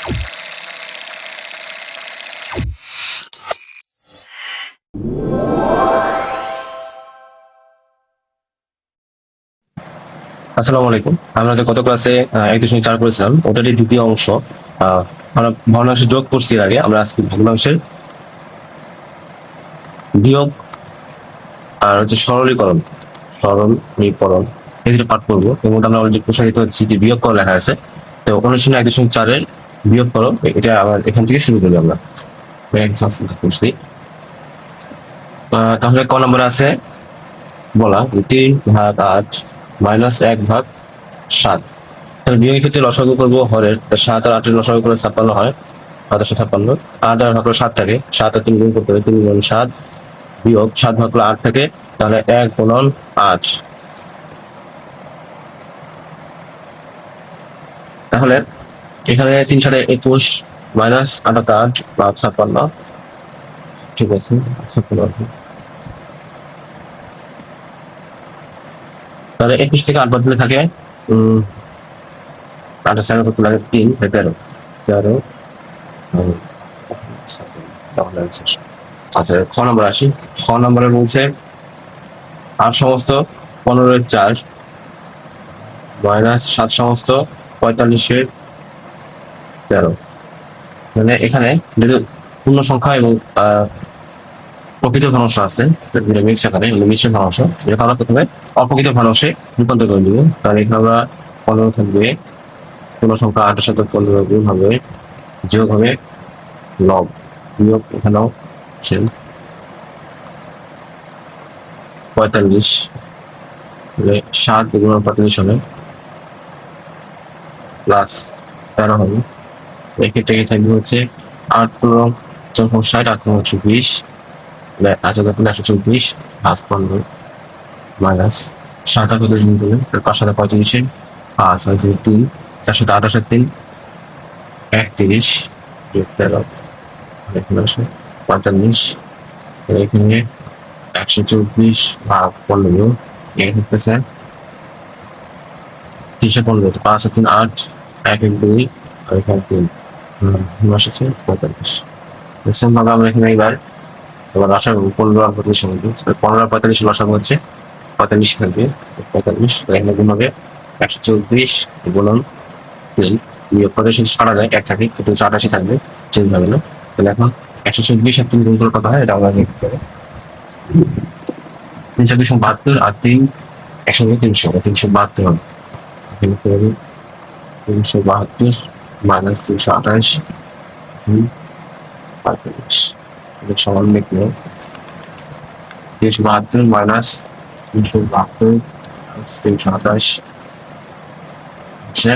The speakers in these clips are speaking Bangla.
আসসালামু আলাইকুম। আমরা যে গত ক্লাসে এক দশমিক চার করেছিলাম ওটারই দ্বিতীয় অংশ। আমরা ভগ্নাংশের যোগ করছি আগে। আমরা আজকে ভগ্নাংশের বিয়োগ আর হচ্ছে সরলীকরণ সরলীকরণ এই দুটো পাঠ করব। এবং আমরা অলরেডি প্রসারিত হচ্ছে যে বিয়োগ করা লেখা আছে। তো অনুশীলন এক দশমিক চারের বিয়োগ করো, এটা আবার এখান থেকে শুরু করি আমরা। এক্সাম্পল করছি তাহলে ক নম্বর আছে? বলা তিন ভাগ আট মাইনাস এক ভাগ সাত। তাহলে বিয়োগের ক্ষেত্রে লসাগু করব হরের সাত আর আটের লসাগু করে ছাপ্পান্ন হয় সাতাশো ছাপ্পান্ন। আট আর ভাগ সাত থাকে, সাত আর তিন গুণ করতে হবে, তিন গুণ সাত বিয়োগ, সাত ভাগ আট থাকে, তাহলে এক গুণন আট। তাহলে এখানে তিন সাড়ে একুশ মাইনাস আটাত আট ভাগ ছাপ্পান্ন। ঠিক আছে, ছাপ্পান্ন। তাহলে একুশ থেকে আট বাদ দিলে থাকে আঠাশ কত লাগে তিন তেরো। তেরো। আচ্ছা খ নম্বর আসি। খ নম্বরে বলছে, আট সমস্ত পনেরোর চার, মাইনাস সাত সমস্ত পঁয়তাল্লিশের তেরো। মানে এখানে যেহেতু পূর্ণ সংখ্যা এবং প্রকৃত ভগ্নাংশ আছে মিক্স আকারে মিশ্র ভগ্নাংশ এটা আমরা প্রথমে অপ্রকৃত ভগ্নাংশে রূপান্তর করে দিব তাহলে এখানে আমরা পনেরো থাকবে, পূর্ণ সংখ্যা আটের সাথে পনেরো গুণ হবে, যোগ হবে লব বিয়োগ এখানেও সেম পঁয়তাল্লিশ। সাত গুণ পঁয়তাল্লিশ হবে। প্লাস তেরো হবে। এক্ষেত্রে থাকবে হচ্ছে আট পনেরো যখন ষাট আট পনেরো একশো বিশ আচ্ছা দেখুন একশো চব্বিশ, পাঁচ, পনেরো, মাইনাস সাত আট গুণ করলে পাঁচ সাথে পঁয়ত্রিশে পাঁচ হয় দুই তিন, চার সাথে আঠাশের তিন, একত্রিশ তেরো পঁয়তাল্লিশ, এখানে একশো চব্বিশ ভাগ পনেরো, এখানে হচ্ছে তিনশো পনেরো, পাঁচ আর তিন, আট, এক এক, দুই, আর এখানে তিন। হম আসছে পঁয়তাল্লিশ। সেম ভাবে আমরা এখানে এবার এবার আশা পনেরো আর পঁয়তাল্লিশ মধ্যে পনেরো আর পঁয়তাল্লিশ আশা হচ্ছে পঁয়তাল্লিশ থাকবে পঁয়তাল্লিশ এখানে গুণ হবে একশো চব্বিশ গুণন তিন। বিয়োগ করে শুধু সারা যায় এক থাকে, কিন্তু আটাশি থাকবে চেঞ্জ হবে না। তাহলে এখন একশো চব্বিশ আর তিন গুণ করে কত হয়? এটা আমরা তিন চব্বিশ বাহাত্তর আর তিন একসঙ্গে তিনশো তিনশো বাহাত্তর হবে। তিনশো বাহাত্তর মাইনাস তিনশো আঠাশ পঁয়তাল্লিশ। সমান লিখলে তিনশো বাহাত্তর মাইনাস তিনশো বাহাত্তর তিনশো আঠাশ হচ্ছে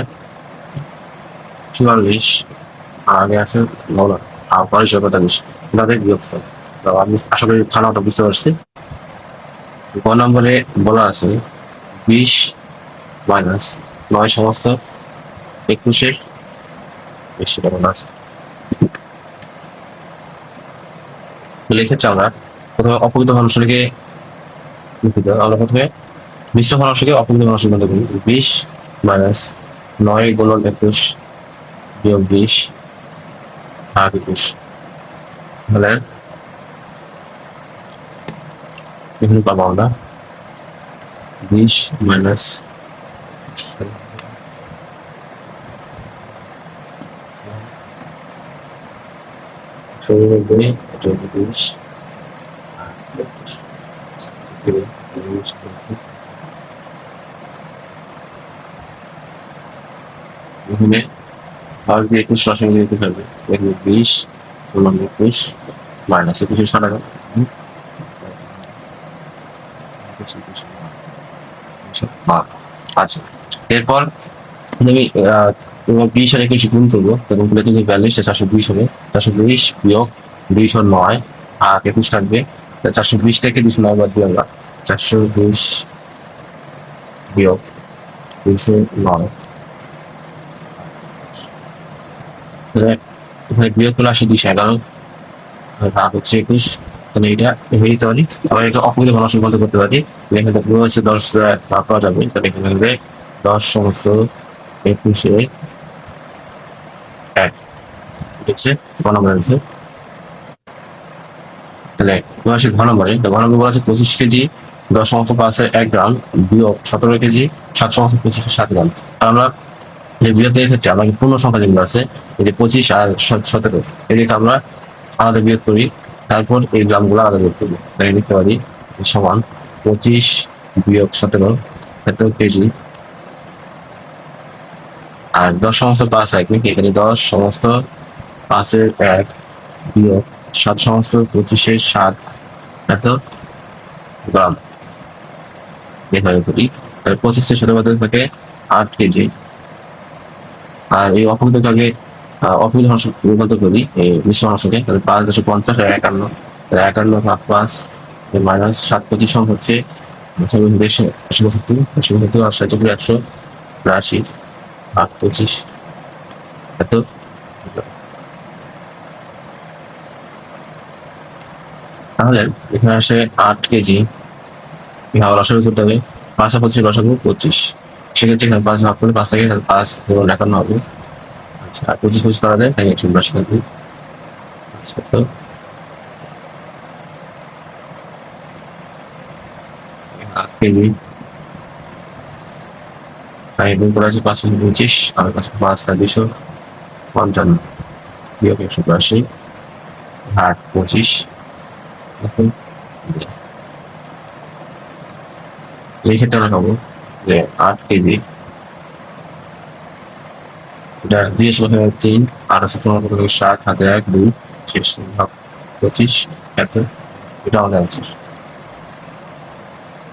চুয়াল্লিশ। আগে আছে নয় আর পয়সা পঁয়তাল্লিশ তাদের বিয়োগফল আমি আশা করি খানাটা বুঝতে পারছি। ক নম্বরে বলা আছে, বিশ মাইনাস নয় সমস্ত একুশের বেশি বলা আছে? এক্ষেত্রে আমরা। প্রথমে অপকৃত মানুষকে লিখিত আমরা প্রথমে মিশ্র মানুষকে অপকৃত মানুষের মধ্যে করি বিশ মাইনাস নয় গুণন একুশ বিয়োগ বিশ ভাগ একুশ। তাহলে এখানে পাবো আমরা বিশ মাইনাস চৌরানব্বই চৌত্রিশ এখানে আর দিয়ে একুশ সরাসরি দিতে পারবে এখানে বিশ গুণন একুশ মাইনাস একুশের সারা আচ্ছা এরপর আমি বিশ আর একুশ গুণ করব, তখন কিন্তু বিয়াল্লিশ চারশো বিশ হবে। চারশো বিশ বিয়োগ দুইশো নয় আর একুশ থাকবে চারশো বিশ থেকে দুশো নয় বাদ দিয়ে আমরা চারশো বিশ বিয়োগ দুইশো নয় এখানে বিয়োগ করলে আসে দুইশো এগারো ভাগ হচ্ছে একুশ তাহলে এটা হয়ে দিতে পারি আবার এটা অপকৃত ঘনক সংকল্প করতে পারি এখানে হচ্ছে দশ ভাগ করা যাবে তাহলে এখানে দশ সমস্ত একুশে এক হচ্ছে ঘ নম্বর তাহলে আসে ঘ নম্বরে। ঘ নম্বর বলা আছে পঁচিশ কেজি, দশ সমস্ত পাঁচের এক গ্রাম বিয়োগ সতেরো কেজি, সাত সমস্ত পঁচিশের সাত গ্রাম। আমরা এই বিয়োগের ক্ষেত্রে আমাদের পূর্ণ সংখ্যা যেগুলো আছে যে পঁচিশ আর সতেরো এদিকে আমরা আলাদা বিয়োগ করি, তারপর এই গ্রামগুলো আলাদা বিয়োগ করি তাই লিখতে পারি সমান পঁচিশ বিয়োগ সতেরো এত কেজি। আর দশ সমস্ত পাঁচ এক নাকি এখানে দশ সমস্ত পাঁচের এক বিয়োগ সাত সমস্ত পঁচিশের সাত। এত? গ্রাম এভাবে করি। পঁচিশের সাথে থাকে আট কেজি। আর এই অপমিতটাকে অপমিত অংশ রূপান্তর করি এই মিশ্র অংশকে তাহলে পাঁচ দশে পঞ্চাশ আর একান্ন। তাহলে একান্ন ভাগ পাঁচ মাইনাস সাত পঁচিশ হচ্ছে আচ্ছা, একশো পঁচাত্তর একশো আশি আট পঁচিশ। এত? তাহলে এখানে আসে আট কেজি। ইহা রসাগু করতে হবে। পাঁচ পঁচিশ রসাগু পঁচিশ। সেক্ষেত্রে এখানে পাঁচ ভাগ করলে পাঁচ থাকে পাঁচ ধরুন একান্ন হবে। আচ্ছা আর পঁচিশ পঁচিশ করা যায়, তাই একশো উনআশি থাকবে আচ্ছা তো আট কেজি। তাই আছে পাঁচ হাজার পঁচিশ, আর পাঁচ পঞ্চান্ন। বিয়োগ একশো আশি ভাগ পঁচিশ। ক্ষেত্রে আমরা পাবো যে আট কেজি। এটা দিয়ে হয় তিন, আর আছে পনেরো সাত হাতে এক, দুই, শেষ পঁচিশ এত এটা আমাদের আনসার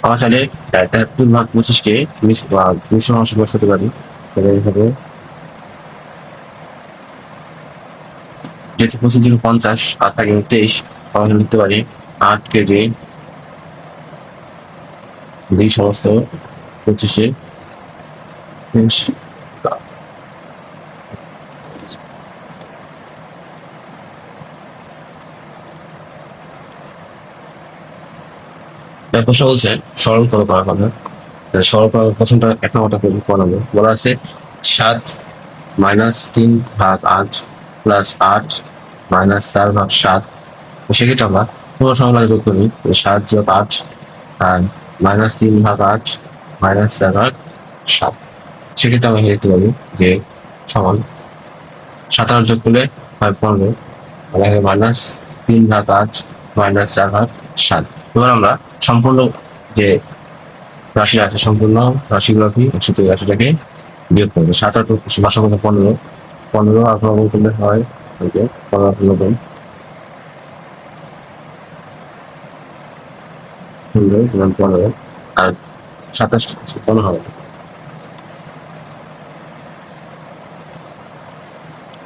আমরা চাইলে তেহাত্তর ভাগ পঁচিশকে মিশ- বা মিশ্র অংশ বসাতে পারি। তাহলে এইভাবে যেহেতু পঁচিশ থেকে পঞ্চাশ, আর থাকে তেইশ আমরা লিখতে পারি। আট কেজি দুই সমস্ত পঁচিশে প্রশ্ন বলছে, সরল করে করা তাহলে সরল করার প্রশ্নটা এক নম্বরটা করাবো বলা আছে, সাত মাইনাস তিন ভাগ আট প্লাস আট মাইনাস চার ভাগ সাত তো সেক্ষেত্রে আমরা পুরো সংখ্যা যোগ করি সাত যোগ আট আর মাইনাস তিন ভাগ আট মাইনাস চার ভাগ সাত। সেক্ষেত্রে আমরা লিখতে পারি যে সমান সাত আট যোগ করলে হয় পনেরো। তাহলে মাইনাস তিন ভাগ আট মাইনাস চার ভাগ সাত। এবার আমরা সম্পূর্ণ যে রাশি আছে, সম্পূর্ণ রাশিগুলো কি একশো তিরাশিটাকে বিয়োগ করব। সাত আট বাসা পনেরো। পনেরো আর পনেরো করলে হয় যে পনেরো পনেরো সমান পনেরো আর সাতাশ পনেরো হবে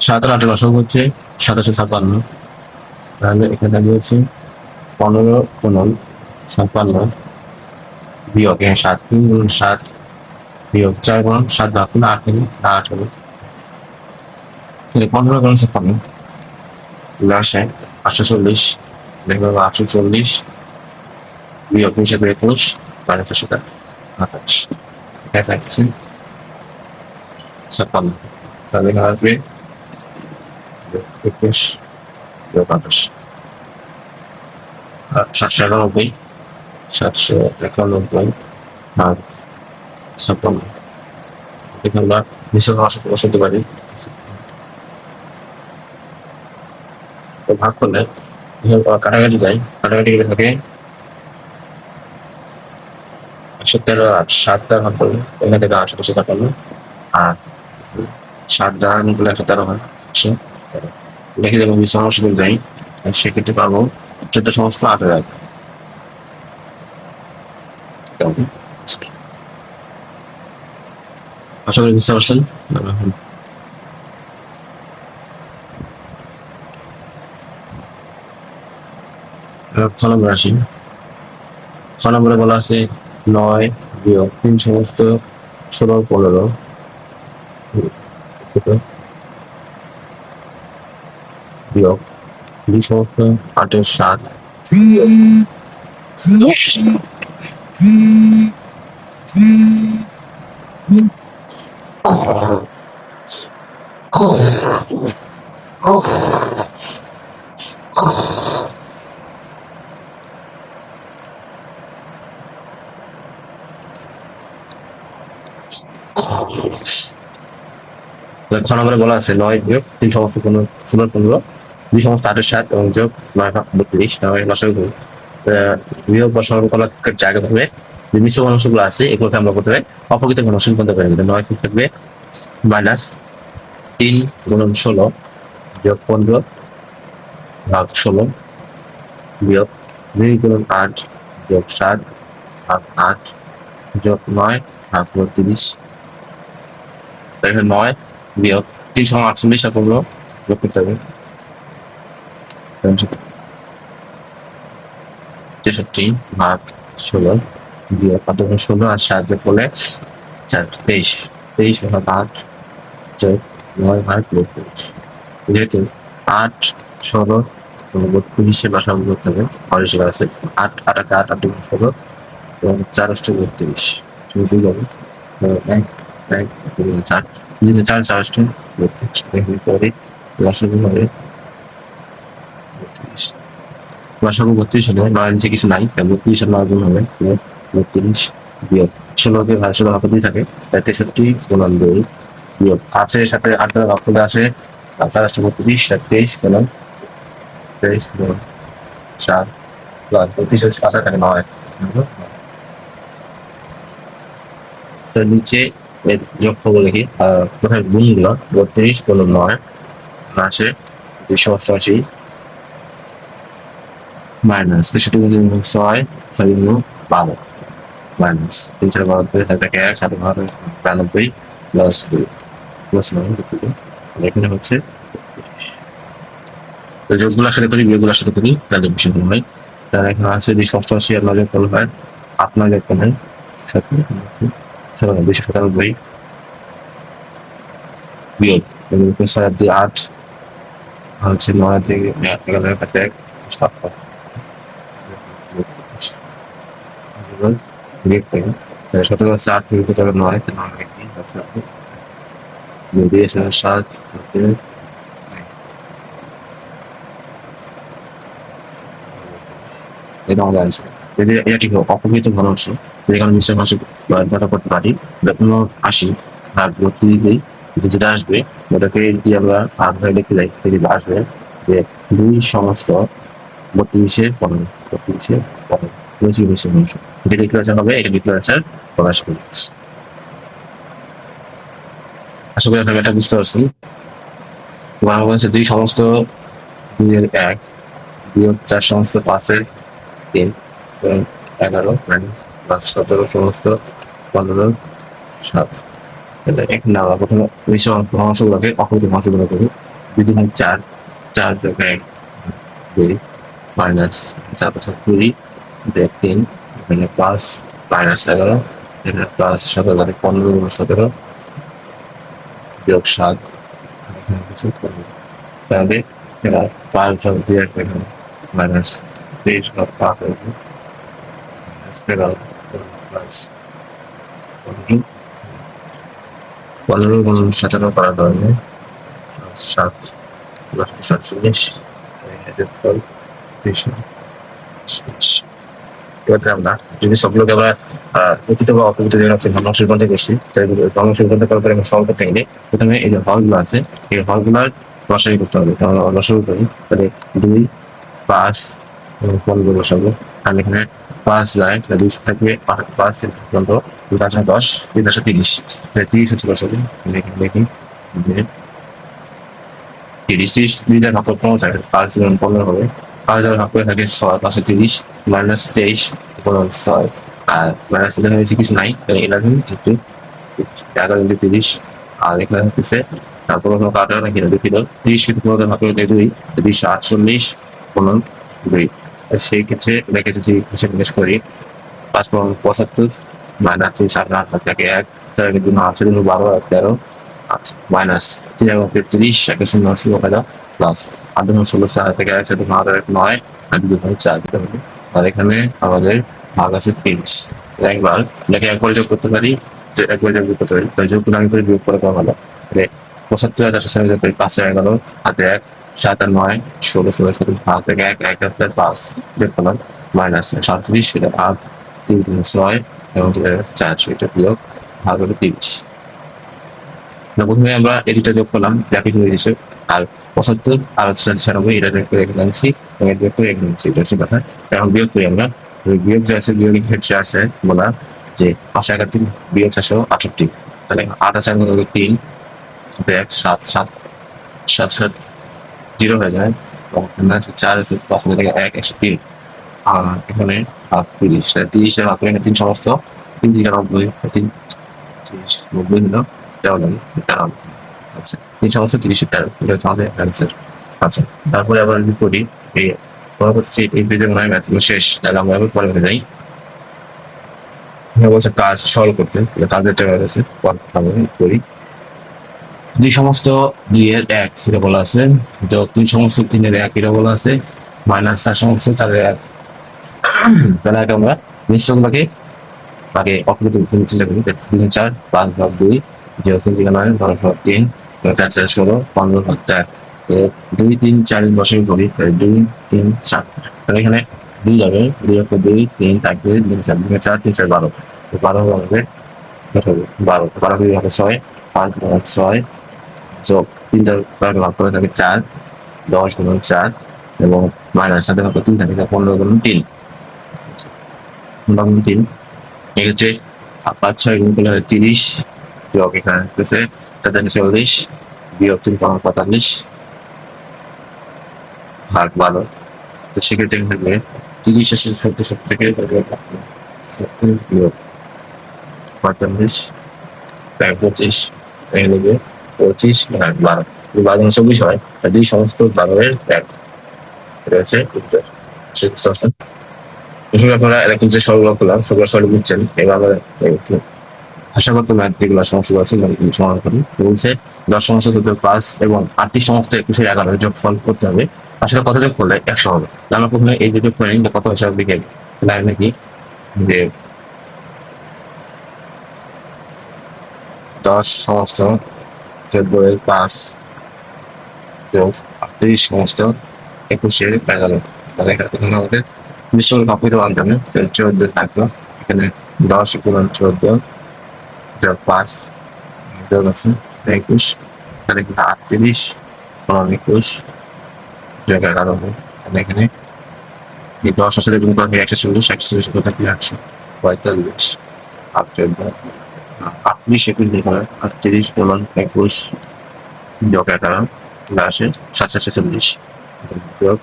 সাত আর আটের অসংখ্য হচ্ছে সাতাশে ছাপ্পান্ন। তাহলে এখানে দাঁড়িয়েছে পনেরো পনেরো ছাপ্পান্ন বিয়োগ এখানে সাত তিন গুণ সাত বিয়োগ চার গুণ সাত ভাগ করলে আট থেকে আট হবে। পনেরো গুণ ছাপ্পান্ন। আসে আটশো চল্লিশ দেখবে আটশো চল্লিশ বিয়োগ হিসাবে একুশ মাইনাস সেটা আঠাশ এটা থাকছে ছাপ্পান্ন তাহলে আসবে একুশ বিয়োগ আঠাশ সাতশো একানব্বই সাতশো একানব্বই আর ছাপ্পান্ন এখানে আমরা মিশ্র অংশ বসাতে পারি ভাগ করলে কাটাকাটি যায় কাটাকাটি গেলে থাকে একশো তেরো আর সাতটা ভাগ করলে এখান থেকে আটশো দুশো ছাপ্পান্ন আর সাত নিয়ে করলে একশো তেরো হয় একশো দেখে দেবো মিশ্র অংশ যাই সেক্ষেত্রে পাবো চোদ্দ সমস্ত আট হাজার। আশা করি বুঝতে পারছেন? নম্বর আসি ছ নম্বরে বলা আছে নয় বিয়োগ তিন সমস্ত ষোলো পনেরো। বিয়োগ দুই সমস্ত আটের সাত। ছ নম্বরে বলা আছে নয় বিয়োগ তিন সমস্ত পনেরো পনেরো দুই সমস্ত আটের সাত এবং যোগ নয় ভাগ বত্রিশ নয়। আহ, বিয়োগ বা সরলকলার জায়গা ধরে যে মিশ্র অংশগুলো আছে এগুলোকে আমরা প্রথমে অপকৃত ঘনশীল করতে পারি নয় ফিট থাকবে মাইনাস তিন গুণন ষোলো যোগ পনেরো ভাগ ষোলো বিয়োগ দুই গুণন আট যোগ সাত ভাগ আট যোগ নয় ভাগ বত্রিশ এখানে নয় বিয়োগ তিনশো আটচল্লিশ আর পনেরো যোগ করতে তেষট্টি ভাগ ষোলো বিয়োগ কত ষোলো আর সাত যোগ করলে চার, তেইশ। তেইশ ভাগ আট যোগ নয় ভাগ বত্রিশ। যেহেতু আট, ষোলো এবং বত্রিশের বাসা করতে হবে। আর আছে আট আট আট আট ষোলো, এবং চার অষ্ট বত্রিশ। শুনতেই যাবে। চার নিচে বত্রিশ। বিয়োগ। ষোলোকে ভাগ দিয়ে থাকে তেষট্টি গুণন দুই বিয়োগ। সাথে আট দ্বারা ভাগ অষ্ট বত্রিশ তেইশ গুণন তেইশ চার। প্লাস বত্রিশ থাকে নয়। তো নিচে যোগফল লিখি কোথায় গুণগুলো বত্রিশ গুণ নয় আসে অষ্টআশি, মাইনাস তেষট্টি গুণ ছয় ছয় বারো, মাইনাস তিন চার বারো দুই এক বারো বিরানব্বই প্লাস দুই প্লাস এখানে হচ্ছে তো যোগগুলোর সাথে করি বিয়োগগুলোর সাথে করি, তাহলে গুণ হয় তার এখানে আছে দুইশো অষ্টআশি আর হয় আপনার করেন সাথে দুইশো সাতানব্বই বিয়োগ। এবং ছয় আর দুই আট হচ্ছে নয় থেকে এগারো কাটে এক সাত বিয়োগ সতেরো আট থেকে নয় সাত। এটা আমাদের যদি এটি অপকৃত ঘনাংশ যেখানে মিশ্র মাসে ডাটা করতে পারি। কোনো আশি আর ভর্তি দিতেই যেটা আসবে, ওটাকে যদি আমরা ভাগ হয়ে লিখে যাই যদি আসবে যে দুই সমস্ত বত্রিশের পনেরো বত্রিশের পনেরো পঁচিশ মিশ্র অংশ এটা ডিক্লারেশন হবে, এটা ডিক্লারেশন প্রকাশ করি আশা করি আপনারা এটা বুঝতে এবার আমার কাছে দুই সমস্ত, দুইয়ের এক বিয়োগ চার সমস্ত পাঁচের তিন এগারো, মাইনাস সতেরো সমস্ত পনেরো, সাত। তাহলে এক না প্রথমে এই অংশগুলোকে অকৃত অংশগুলো করি দুই দুই চার চার যোগ এক, দুই, মাইনাস চার পাঁচ কুড়ি এক তিন, এখানে প্লাস মাইনাস এগারো, এখানে প্লাস সতেরো তাহলে পনেরো গুণ সতেরো বিয়োগ সাত তাহলে এবার পাঁচ যোগ দুই এক, এখানে মাইনাস তেইশ ভাগ পাঁচ এগারো। পনেরো গুণ সাতান্ন কারণে প্লাস সাত প্লাস সাতচল্লিশ। এবারে আমরা যদি সবগুলোকে আমরা প্রকৃত বা অপ্রকৃত যে হচ্ছে ভগ্নাংশ রূপান্তর করছি ভগ্নাংশ রূপান্তর করার পরে আমরা সলভ করতে গেলে প্রথমে এই যে হলগুলো আছে, এই হলগুলোর রসাই করতে হবে। তাহলে রসাই করি। তাহলে দুই, পাঁচ পনেরো বসাবো? আর এখানে পাঁচ যায়, তাহলে দুইশো থাকবে পাঁচ- তিন পর্যন্ত, দুই পাঁচ দশ, তিন দশে তিরিশ। তাহলে তিরিশ হচ্ছে বসাবো তাহলে এখানে দেখি তিরিশ তিরিশ, দুই হাজার ভাগ হবে পাঁচ যেমন পনেরো হবে। পাঁচ হাজার ভাগ থাকে ছয় পাঁচশো তিরিশ মাইনাস তেইশ, পনেরো ছয়। আর মাইনাস এখানে বেশি কিছু নাই, তাহলে ইলেভেন এগারো ইন্টু তিরিশ। আর এখানে হচ্ছে, তারপর কোনো কাটা নাকি না দুঃখিত তিরিশ কিন্তু পনেরো ভাগ করে দুই, দুইশো আটচল্লিশ, পনেরো, দুই। সেই ক্ষেত্রে এটাকে যদি হিসেব করি, পাঁচ পনেরো পঁচাত্তর মাইনাস তিন, সাত, আট আট থেকে এক তার আগে দুই আটশো দুই বারো আর তেরো আচ্ছা মাইনাস তিন এবং তিরিশ একে শূন্য হাজার প্লাস আট দুই ষোলো, চার থেকে একশো দুই হাজার এক, নয় দুই ভাগ চার দিতে হবে। আর এখানে আমাদের ভাগ আছে তিরিশ। একবার এটাকে একবার যোগ করতে পারি, যে একবার যোগ করতে পারি যোগ করে আমি করে বিয়োগ করে ভালো তাহলে পঁচাত্তর হাজার ছিয়ানব্বই পাঁচ এগারো, হাতে এক সাত আর নয়, ষোলো ষোলো ষোলো হাত থেকে এক এক হাতে পাঁচ করলাম মাইনাস সাতত্রিশ এটা ভাগ তিন তিন, ছয়, এবং চার এটা বিয়োগ ভাগ হলো তিরিশ। প্রথমে আমরা এডিটা যোগ করলাম যাকে হয়ে গেছে আর পঁচাত্তর, আর ছিয়ানব্বই এটা যোগ করে এখানে আনছি, এবং যোগ করে এখানে আনছি, এটা হচ্ছে কথা। এখন বিয়োগ করি আমরা বিয়োগ যে আছে বিয়োগ হচ্ছে আছে, বলা যে পাঁচশো একাত্তর বিয়োগ চারশো আটষট্টি। তাহলে আট আছে তিন এক, সাত সাত সাত সাত জিরো হয়ে যায় চার আছে পাঁচ থেকে এক, একশো তিন। আর এখানে তিরিশ তিরিশের মাত্র এখানে তিন সমস্ত। তিন দিকে নব্বই, তিন, তিরিশ, নব্বই হলো তেরো লাগে, তেরো আচ্ছা তিন সমস্ত তিরিশের তেরো, এটা আমাদের অ্যান্সার আচ্ছা তারপরে আবার যদি করি এই পরবর্তী এই পেজের মনে হয় ম্যাথগুলো শেষ, তাহলে আমরা আবার পরে যাই। বলছে কাজ সলভ করতে কাজের টাকা গেছে পরে করি। দুই সমস্ত দুইয়ের এক এটা বলা আছে। যোগ দুই সমস্ত তিনের এক এটা বলা আছে, মাইনাস চার সমস্ত চারের এক। তাহলে এটা আমরা মিশ্রণটাকে আগে অপরিত চিন্তা করি তিন, চার, পাঁচ ভাগ দুই, জিরো, তিন তিন, নয় দশ ভাগ তিন, চার চার, ষোলো, পনেরো ভাগ চার দুই, তিন, চার বছর করি দুই, তিন, চার। তাহলে এখানে দুই যাবে। দুই একটা দুই, তিন থাকবে তিন, চার, দুই, চার, তিন, চার, বারো। বারো হবে? বারো। বারো দুই হবে ছয়, পাঁচ, ছয় যোগ তিনটা ভাগ করে থাকে চার, দশ গুণন চার এবং মাইনাস সাথে ভাগ তিন থাকে পনেরো গুণন তিন। পনেরো গুণন তিন, এক্ষেত্রে পাঁচ ছয় গুণ করলে হয় তিরিশ, যোগ এখানে হচ্ছে চার চল্লিশ, বিয়োগ তিন পনেরো পঁয়তাল্লিশ, ভাগ বারো। তো সেক্ষেত্রে থাকবে তিরিশ এসে সত্তর সত্তর থেকে সত্তর বিয়োগ পঁয়তাল্লিশ পঁচিশ লিখবে পঁচিশ বারো। যদি বারো হয়, তাহলে সমস্ত বারোয়ের এক। উত্তর। আসলে আপনারা এরকম যে করলাম সরল বুঝছেন এবার একটু ভাষাগত সমস্যা আছে সমাধান করি। বলছে দশ সমস্ত পাঁচ এবং আটটি সমস্ত একুশের এগারো যোগ ফল করতে হবে। আসলে কত যোগ করলে একশো হবে? আমরা প্রথমে এই যে যোগ করে কত হিসাবে দিকে তাহলে নাকি যে দশ সমস্ত এর পাঁচ যোগ আটত্রিশ সমস্ত একুশের এগারো। তাহলে এখানে আমাদের মিশ্রণ কপির মাধ্যমে চোদ্দ থাকল। এখানে দশ গুণন চোদ্দ পাঁচ যোগ আছে একুশ, তাহলে এখানে আটত্রিশ গুণন একুশ যোগ এগারো তাহলে এখানে এই দশ আসলে গুণ করা একশো চল্লিশ একশো চল্লিশ কোথা থেকে একশো পঁয়তাল্লিশ, আট, চোদ্দ আটত্রিশ একুশ লিখা হয় আটত্রিশ গুণন একুশ যোগ এগারো আসে সাতশো ছেচল্লিশ। যোগ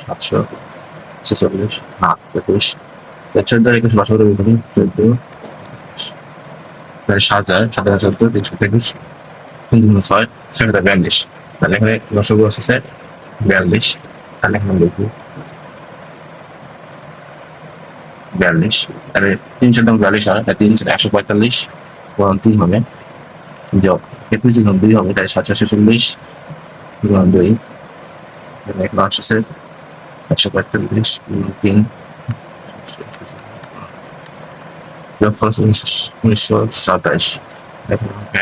সাতশো ছেচল্লিশ আট একুশ। চোদ্দ একুশ বছর করি চোদ্দ তাহলে সাত হাজার সাত হাজার চোদ্দ, তিনশো একুশ তিন ছয় ছয় হাজার বিয়াল্লিশ। তাহলে এখানে দশক আছে বিয়াল্লিশ। তাহলে এখানে লিখব বিয়াল্লিশ। তাহলে তিনশো দাম বিয়াল্লিশ হয় তিনশো একশো পঁয়তাল্লিশ। গুণন তিন হবে। যোগ একুশ গুণ দুই হবে তাহলে সাতশো ছেচল্লিশ গুণন দুই। এখানে আসছে একশো পঁয়তাল্লিশ গুণন তিন। যোগফল উনিশশো সাতাইশ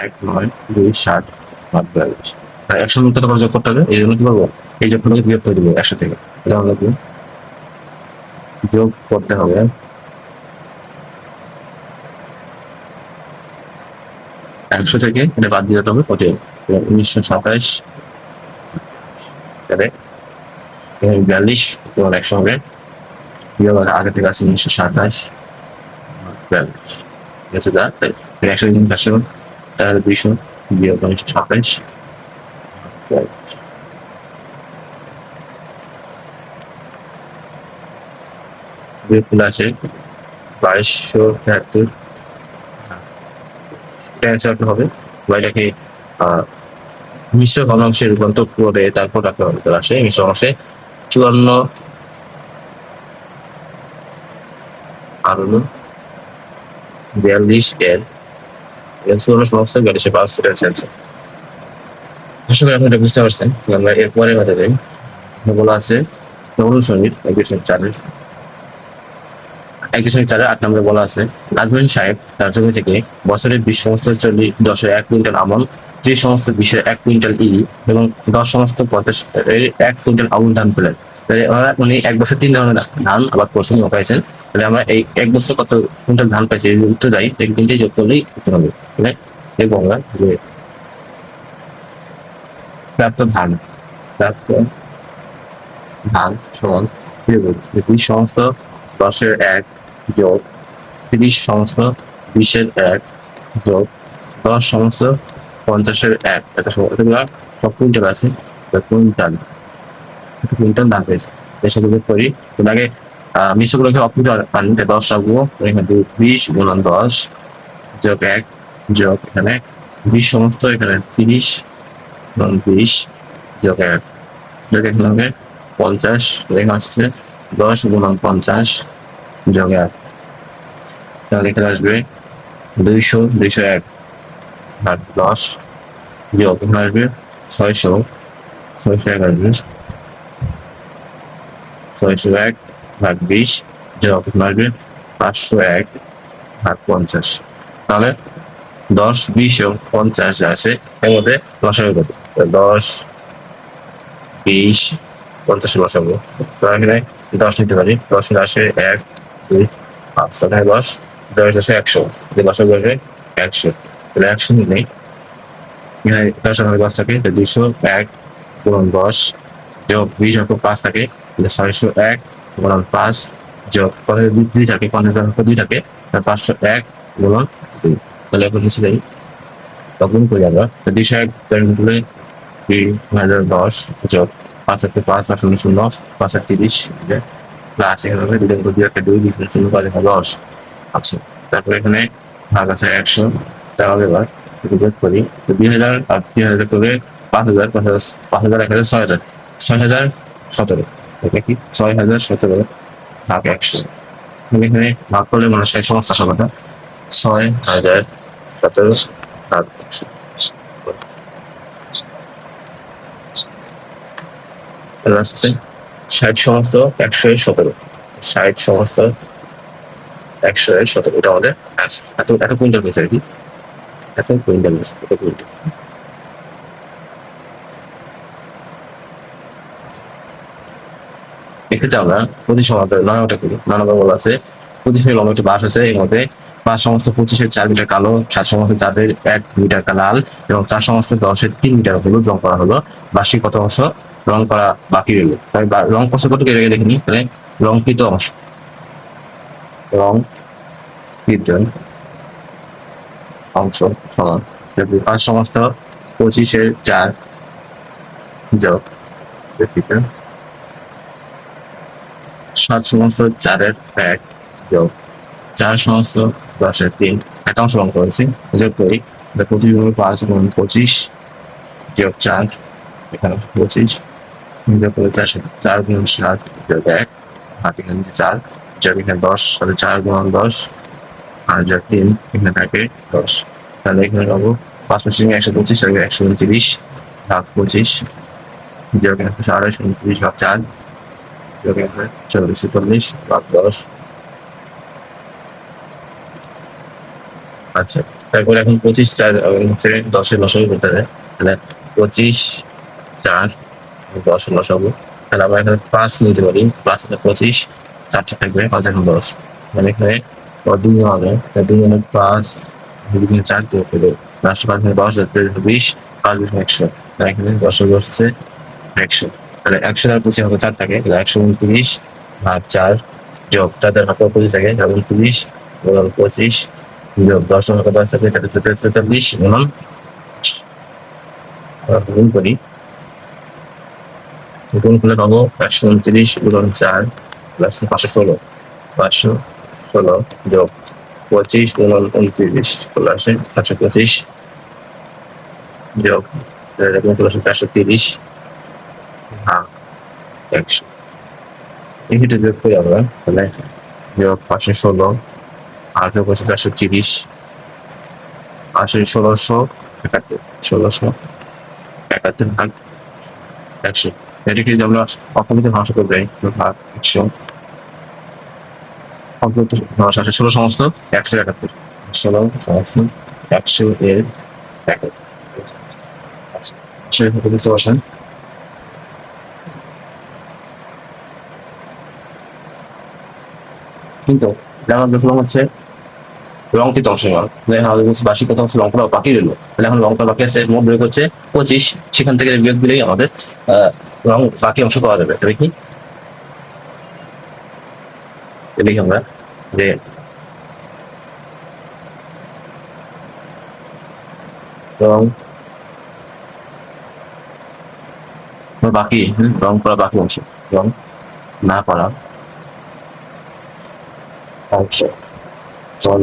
এক নয়, দুই, সাত, পাঁচ বিয়াল্লিশ তাই একশো মধ্যে তোমার যোগ করতে হবে, এই জন্য কি করব এই যোগফলকে বিয়োগ করে দেবো একশো থেকে। এটা যোগ করতে হবে। একশো থেকে এটা বাদ দিতে হবে। কত উনিশশো তাহলে বিয়াল্লিশ, তোমার একশো হবে। বিয়োগ আগে থেকে আছে উনিশশো সাতাইশ। বিয়াল্লিশ। ঠিক আছে দা? তাই একশো তিন চারশো তাহলে দুইশো, বিয়োগ উনিশশো সাতাইশ। বিয়াল্লিশ। বিয়োগগুলো আছে বাইশশো তেহাত্তর অ্যান্সার হবে বা মিশ্র ঘনাংশে রূপান্তর করে তারপর রাখতে হবে আসে মিশ্র অংশে চুয়ান্ন আর বিয়াল্লিশ এর চুয়ান্ন সমস্ত বিয়াল্লিশে পাঁচ হচ্ছে answer। আশা বুঝতে পারছেন, আমরা এরপরে কথা যাই বলা আছে একুশে চারের একই সঙ্গে চারে আট নম্বরে বলা আছে নাজমিন সাহেব তার জমি থেকে বছরে বিশ সমস্ত চল্লিশ দশে এক কুইন্টাল আমন যে সমস্ত বিষয়ে এক কুইন্টাল ই এবং দশ সমস্ত পঞ্চাশ এক কুইন্টাল আউল ধান পেলেন। তাহলে আমরা উনি এক বছর তিন ধরনের ধান আবার ও পাইছেন। তাহলে আমরা এই এক বছর কত কুইন্টাল ধান পাইছি এই উত্তর যাই এই তিনটেই যোগ করলেই উত্তর হবে। দেখব আমরা যে প্রাপ্ত ধান প্রাপ্ত ধান সমান তিরিশ সমস্ত দশের এক যোগ তিরিশ সমস্ত বিশের এক যোগ দশ সমস্ত পঞ্চাশের এক। সব এগুলো সব কুইন্টাল আছে কুইন্টাল। কুইন্টাল দাম পেয়েছে এর সাথে করি আগে মিশ্রগুলোকে অকুইন্টাল আনি দশ রাখব এখানে দুই, বিশ গুণন দশ যোগ এক যোগ এখানে বিশ সমস্ত, এখানে তিরিশ গুণন বিশ যোগ এক। যোগ এখানে পঞ্চাশ, এখানে আসছে দশ গুণন পঞ্চাশ যোগ এক। তাহলে এখানে আসবে দুইশো দুইশো এক ভাগ দশ। যোগ এখানে আসবে ছয়শো ছয়শো এক আসবে ছয়শো এক ভাগ বিশ যোগ এখানে আসবে পাঁচশো এক ভাগ পঞ্চাশ। তাহলে দশ, বিশ এবং পঞ্চাশ যা আছে, এর মধ্যে লসাগু কত? দশ, বিশ, পঞ্চাশে বসাবো। তো এখানে দশ নিতে পারি। দশ আসে এক, দুই, পাঁচ। এখানে দশ দশ আসে একশো যদি লসাগু আসবে একশো তাহলে একশো নেই এখানে দশ হবে দশ থাকে তাহলে দুইশো এক গুণন দশ যোগ বিশ অঙ্ক পাঁচ থাকে তাহলে ছয়শো এক গুণন পাঁচ যোগ পঞ্চাশ দুই থাকে পঞ্চাশ অঙ্ক দুই থাকে তাহলে পাঁচশো এক গুণন দুই তাহলে এখন কিছু নেই তখন করি আমরা তো দুইশো এক করলে দুই হাজার দশ যোগ পাঁচ হাতে পাঁচ পাঁচ শূন্য শূন্য পাঁচ হাজার তিরিশ প্লাস এখানে দুই দুই একটা দুই দুই শূন্য পাঁচ একটা দশ আচ্ছা তারপরে এখানে ভাগ আছে একশো। তাহলে এবার যোগ করি। দুই হাজার আর তিন হাজার করে পাঁচ হাজার পাঁচ হাজার পাঁচ হাজার এক হাজার ছয় হাজার। ছয় হাজার সতেরো। এটা কি? ছয় হাজার সতেরো ভাগ একশো। এখানে ভাগ করলে মনে মানুষের সমস্যা সবাটা ছয় হাজার সতেরো ভাগ একশো। আসছে ষাট সমস্ত একশো সতেরো। ষাট সমস্ত একশো এর সতেরো এটা আমাদের আছে। এত এত কুইন্টাল পেয়েছে আর কি এত কুইন্টাল আছে এত কুইন্টাল। এক্ষেত্রে আমরা প্রতি সমান্তর নয় ওটা করি নয় বলা আছে। প্রতিশোধ লম্ব একটি বাস আছে, এর মধ্যে পাঁচ সমস্ত পঁচিশের চার মিটার কালো, সাত সমস্ত চারের এক মিটার লাল, এবং চার সমস্ত দশের তিন মিটার হলুদ রং করা হলো। বার্ষিক কত অংশ? রং করা বাকি রইল। তাই রং কত কত কেটে দেখিনি তাহলে রংকৃত অংশ। রং কৃত অংশ, সমান। যদি পাঁচ সমস্ত পঁচিশের চার যোগ সাত সমস্ত চারের এক যোগ চার সমস্ত দশের তিন একটা অংশ রং করেছি। যোগ করি পঁচিশ গুণ পাঁচ গুণ পঁচিশ যোগ চার, এখানে পঁচিশ। যোগ করে চার চার গুণ সাত যোগ এক হাত চার। যোগ এখানে দশ তাহলে চার গুণ দশ। আর যোগ তিন এখানে থাকে দশ। তাহলে এখানে পাবো পাঁচ পঁচিশ একশো পঁচিশ আর একশো উনত্রিশ, ভাগ পঁচিশ। যোগ একশো আড়াইশো উনত্রিশ, ভাগ চার। যোগ এখানে চল্লিশ চল্লিশ, ভাগ দশ। আচ্ছা তারপরে এখন পঁচিশ চার হচ্ছে দশের লসাগু করতে হবে তাহলে পঁচিশ চার, দশ লসাগু তাহলে আমরা এখানে পাঁচ নিতে পারি, পাঁচ পঁচিশ। চারটা থাকবে, পাঁচ এখন দশ। মানে এখানে দুই হবে তাহলে দুই জনের পাঁচ দিনে চার দিয়ে পেলে লাস্ট পাঁচ দিনে দশ যাতে বিশ, পাঁচ বিশ একশো। তাহলে এখানে দশ বসছে একশো। তাহলে একশো আর পঁচিশ হবে, চার থাকে। একশো উনত্রিশ ভাগ চার যোগ তাদের হাতে পঁচিশ থাকে। উনত্রিশ পঁচিশ যোগ দশ হাতে দশ থাকে তাহলে তেতাল্লিশ গুণন গুণ করি। গুণ করলে পাবো একশো উনত্রিশ গুণন চার। প্লাস পাঁচশো ষোলো। পাঁচশো ষোলো, যোগ পঁচিশ উনত্রিশ। চলে আসে পাঁচশো পঁচিশ যোগ চারশো তিরিশ। হ্যাঁ একশো। এই যোগ করি আমরা, তাহলে যোগ পাঁচশো ষোলো, আর যোগ হচ্ছে চারশো তিরিশ। পাঁচশো ষোলোশো একাত্তর ষোলোশো একাত্তর ভাগ একশো। এটাকে যদি আমরা অপমিত ভাষা করে দেয় ভাগ একশো। ষোলো সমস্ত একশো একাত্তর। ষোলো সমস্ত একশো এর একাত্তর। বুঝতে পারছেন? কিন্তু যেমন দেখলাম হচ্ছে দেখেন আমাদের বলছে বার্ষিক কত অংশ করা বাকি রইল। তাহলে এখন করা বাকি আছে, মোট বিয়োগ হচ্ছে পঁচিশ। সেখান থেকে বিয়োগ দিলেই আমাদের রং বাকি অংশ পাওয়া যাবে। তবে কি? দেখি আমরা যে রং বাকি রং করা বাকি অংশ, রং না করা অংশ। জল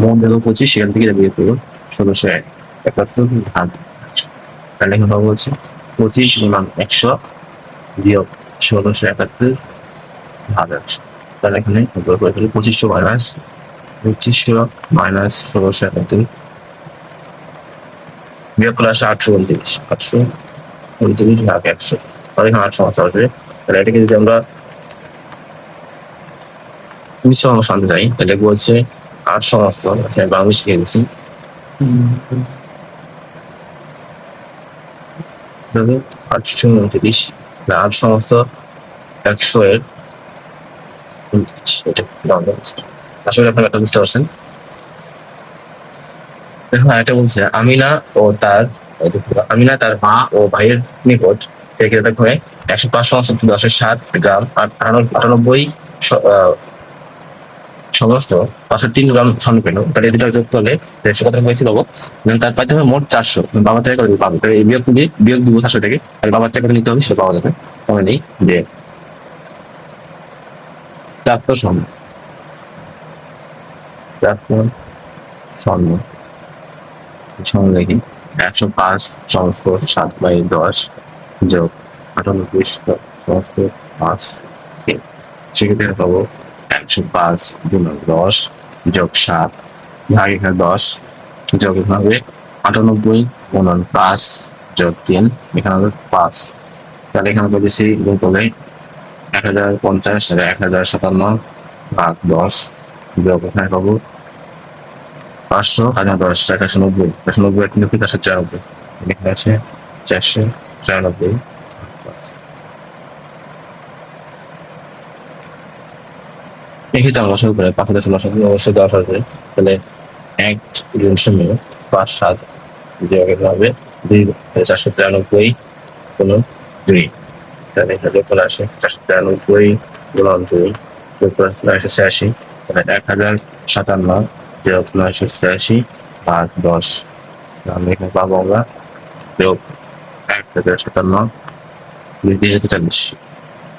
মন দেখো পঁচিশ সেখান থেকে বিয়ে করব ষোলোশো এক। একাত্তর ভাগ তাহলে এখানে হবে পঁচিশ গুণন একশো বিয়োগ ষোলোশো একাত্তর ভাগ একশো। তাহলে এখানে উপর করে ফেলি পঁচিশশো মাইনাস পঁচিশশো মাইনাস ষোলোশো একাত্তর। বিয়োগ করলে আসে আটশো উনত্রিশ আটশো উনত্রিশ ভাগ একশো। তাহলে এখানে আট সমস্যা আসবে। তাহলে এটাকে যদি আমরা মিশ্র অংশ আনতে চাই তাহলে বলছে আট সমস্ত আচ্ছা বাংলা শিখে গেছি তবে আটশো উনত্রিশ আট সমস্ত একশো এর উনত্রিশ এটা বাংলা হচ্ছে। আসলে আপনারা বুঝতে পারছেন। আরেকটা বলছে, আমিনা ও তার আমিনা তার মা ও ভাইয়ের নিকট থেকে একশো পাঁচ সমস্ত দশের সাত গ্রাম আটানব্বই- সমস্ত পাঁচশো তিন গ্রাম স্বর্ণ পেল। তাহলে যোগ করলে দেড়শো পাবো then তার পাইতে হবে মোট চারশো। বাবা থেকে পাবো? বিয়োগ বিয়োগ দিব চারশো থেকে আর বাবার থেকে নিতে হবে সেটা পাওয়া যাবে নেই যে প্রাপ্ত স্বর্ণ। প্রাপ্ত স্বর্ণ। স্বর্ণ দেখি একশো পাঁচ সমস্ত সাত বাই দশ যোগ আটানব্বই সমস্ত পাঁচ সেক্ষেত্রে পাবো একশো পাঁচ গুণন দশ যোগ সাত ভাগ এখানে দশ যোগ এখানে হবে আটানব্বই গুণন পাঁচ যোগ তিন, এখানে পাঁচ। তাহলে এখানে বলেছি গুণ করলে এক হাজার পঞ্চাশ এক হাজার সাতান্ন ভাগ দশ যোগ এখানে পাবো? পাঁচশো হাজার দশ চারশো নব্বই চারশো নব্বই এক নব্বই চারশো চারানব্বই এখানে আছে চারশো চারানব্বই এক্ষেত্রে আমরা শুরু করে পাঁচ হাজার ষোলোশো অবশ্যই দশ আসবে তাহলে এক গুণ শূন্য, পাঁচ, সাত যে হবে দুই চারশো তিরানব্বই, কোন দুই। তাহলে এখানে যোগ আসে চারশো তিরানব্বই গুণন দুই নয়শো ছিয়াশি তাহলে এক হাজার সাতান্ন যোগ নয়শো ছিয়াশি ভাগ দশ। তাহলে এখানে পাবো আমরা যোগ এক হাজার সাতান্ন, দুই হাজার তেতাল্লিশ,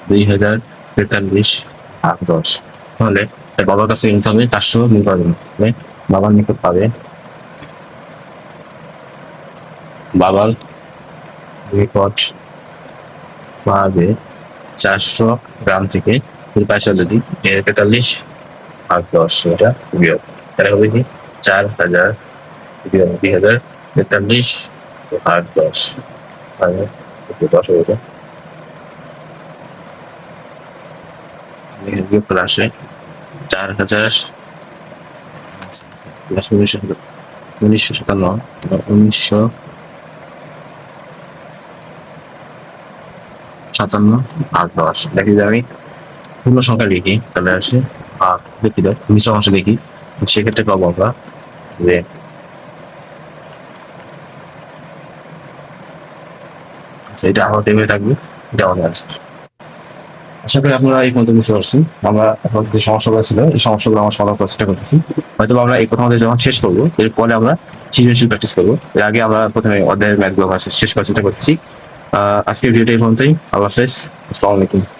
দুই হাজার তেতাল্লিশ ভাগ দশ। তাহলে বাবার কাছে নিতে হবে চারশো নিতে পারবে না তাহলে বাবার নিকট পাবে। বাবার নিকট পাবে চারশো গ্রাম থেকে পয়সা যদি তেতাল্লিশ ভাগ দশ, এটা বিয়োগ তাহলে হবে কি? চার হাজার, দুই হাজার তেতাল্লিশ ভাগ দশ। দশ আসে চার হাজার উনিশশো উনিশশো সাতান্ন, উনিশশো সাতান্ন আর দশ, দেখি যে আমি পূর্ণ সংখ্যা লিখি, তাহলে আসে আর দেখি দেখ মিশ্র অংশ দেখি, সেক্ষেত্রে পাবো আমরা যে আচ্ছা এটা আমার টেবিলে থাকবে, এটা আমাদের আছে। আশা করি আপনারা এই পর্যন্ত বুঝতে পারছেন। আমরা এখন যে সমস্যাগুলো ছিল, এই সমস্যাগুলো আমরা সমাধান করার চেষ্টা করতেছি। হয়তো আমরা এই প্রথম যখন শেষ করব, এরপরে আমরা সৃজনশীল প্র্যাকটিস করব। এর আগে আমরা প্রথমে অধ্যায়ের ম্যাথগুলো শেষ করার চেষ্টা করতেছি। আজকের ভিডিওটা এই পর্যন্তই। আল্লাহ হাফেজ। আসসালামু আলাইকুম।